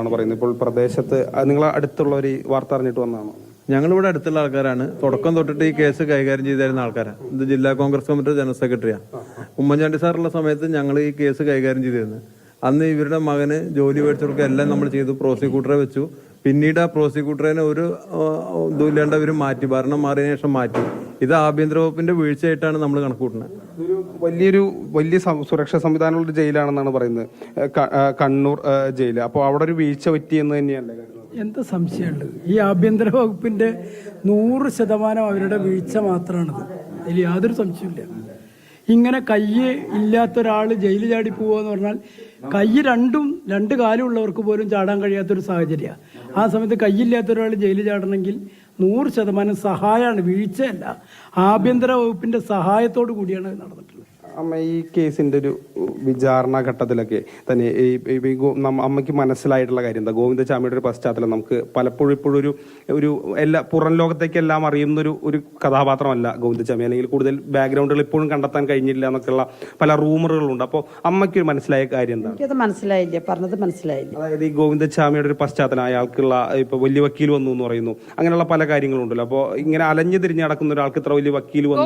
ആണ് പറയുന്നത്. ഇപ്പോൾ പ്രദേശത്ത് നിങ്ങൾ അടുത്തുള്ള ഒരു വാർത്ത അറിഞ്ഞിട്ട് വന്നതാണോ? ഞങ്ങളിവിടെ അടുത്തുള്ള ആൾക്കാരാണ്. തുടക്കം തൊട്ടിട്ട് ഈ കേസ് കൈകാര്യം ചെയ്തിരുന്ന ആൾക്കാരാണ്. ഇത് ജില്ലാ കോൺഗ്രസ് കമ്മിറ്റി ജനറൽ സെക്രട്ടറിയാണ് ഉമ്മൻചാണ്ടി സാറുള്ള സമയത്ത് ഞങ്ങൾ ഈ കേസ് കൈകാര്യം ചെയ്തിരുന്നു. അന്ന് ഇവരുടെ മകന് ജോലി മേടിച്ചു എല്ലാം നമ്മൾ ചെയ്തു. പ്രോസിക്യൂട്ടറെ വെച്ചു. പിന്നീട് ആ പ്രോസിക്യൂട്ടറിനെ ഒരു ഇതുമില്ലാണ്ട് അവർ മാറ്റി. ഭരണം മാറിയതിനു ശേഷം മാറ്റി. ഇത് ആഭ്യന്തര വകുപ്പിന്റെ വീഴ്ചയായിട്ടാണ് നമ്മൾ കണക്കൂട്ടുന്നത് ഇതൊരു വലിയൊരു വലിയ സുരക്ഷാ സംവിധാനമുള്ള ഒരു ജയിലാണെന്നാണ് പറയുന്നത്. കണ്ണൂർ ജയിൽ അപ്പോൾ അവിടെ ഒരു വീഴ്ച പറ്റി എന്ന് തന്നെയല്ലേ എന്താ സംശയമുള്ളത്? ഈ ആഭ്യന്തര വകുപ്പിന്റെ നൂറ് ശതമാനം അവരുടെ വീഴ്ച മാത്രമാണിത് അതിൽ യാതൊരു സംശയമില്ല ഇങ്ങനെ കയ്യ് ഇല്ലാത്ത ഒരാൾ ജയിലിൽ ചാടി എന്ന് പറഞ്ഞാൽ കൈ രണ്ടും രണ്ട് കാലുള്ളവർക്ക് പോലും ചാടാൻ കഴിയാത്തൊരു സാഹചര്യമാണ് ആ സമയത്ത് കയ്യില്ലാത്ത ഒരാൾ ജയിലിൽ ചാടണമെങ്കിൽ നൂറ് ശതമാനം സഹായമാണ് വീഴ്ചയല്ല. ആഭ്യന്തര വകുപ്പിന്റെ സഹായത്തോടു കൂടിയാണ് നടന്നിട്ടുള്ളത് അമ്മ ഈ കേസിന്റെ ഒരു വിചാരണ ഘട്ടത്തിലൊക്കെ തന്നെ ഈ അമ്മയ്ക്ക് മനസ്സിലായിട്ടുള്ള കാര്യം എന്താ? ഗോവിന്ദചാമിയുടെ ഒരു പശ്ചാത്തലം നമുക്ക് പലപ്പോഴും ഇപ്പോഴും ഒരു ഒരു എല്ലാ പുറം ലോകത്തേക്ക് എല്ലാം അറിയുന്ന ഒരു ഒരു കഥാപാത്രമല്ല ഗോവിന്ദചാമി അല്ലെങ്കിൽ കൂടുതൽ ബാക്ക്ഗ്രൗണ്ടുകൾ ഇപ്പോഴും കണ്ടെത്താൻ കഴിഞ്ഞില്ല എന്നൊക്കെയുള്ള പല റൂമറുകളുണ്ട് അപ്പോൾ അമ്മയ്ക്ക് ഒരു മനസ്സിലായ കാര്യം എന്താണ്? മനസ്സിലായില്ല. പറഞ്ഞത് മനസ്സിലായില്ല. അതായത് ഈ ഗോവിന്ദചാമിയുടെ ഒരു പശ്ചാത്തലം അയാൾക്കുള്ള ഇപ്പൊ വലിയ വക്കീൽ വന്നു എന്ന് പറയുന്നു. അങ്ങനെയുള്ള പല കാര്യങ്ങളുണ്ടല്ലോ. അപ്പോൾ ഇങ്ങനെ അലഞ്ഞു തിരിഞ്ഞ് നടക്കുന്ന ഒരാൾക്ക് ഇത്ര വലിയ വക്കീൽ വന്നു.